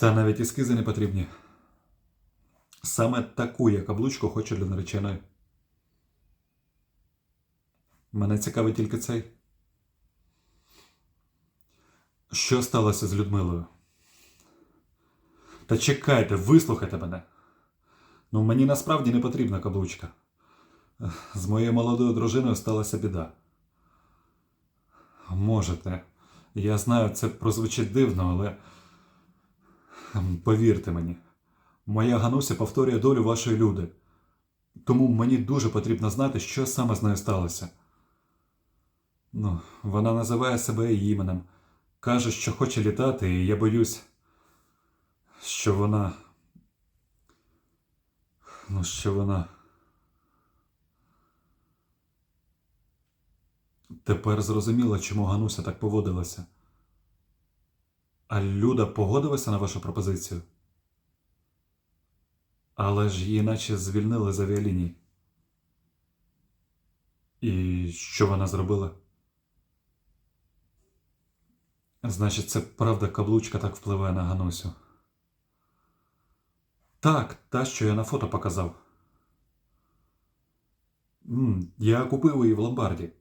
Та навіть ескізи не потрібні. Саме таку я каблучку хочу для нареченої. Мене цікавить тільки цей. Що сталося з Людмилою? Та чекайте, вислухайте мене. Ну, мені насправді не потрібна каблучка. З моєю молодою дружиною сталася біда. Можете. Я знаю, це прозвучить дивно, але повірте мені, моя Гануся повторює долю вашої люди. Тому мені дуже потрібно знати, що саме з нею сталося. Ну, вона називає себе іменем, каже, що хоче літати, і я боюсь, що вона. Ну, що вона. Тепер зрозуміло, чому Гануся так поводилася. А Люда погодилася на вашу пропозицію? Але ж її наче звільнили з авіаліній. І що вона зробила? Значить, це правда каблучка так впливає на Ганусю. Так, та, що я на фото показав. М, я купив її в ломбарді.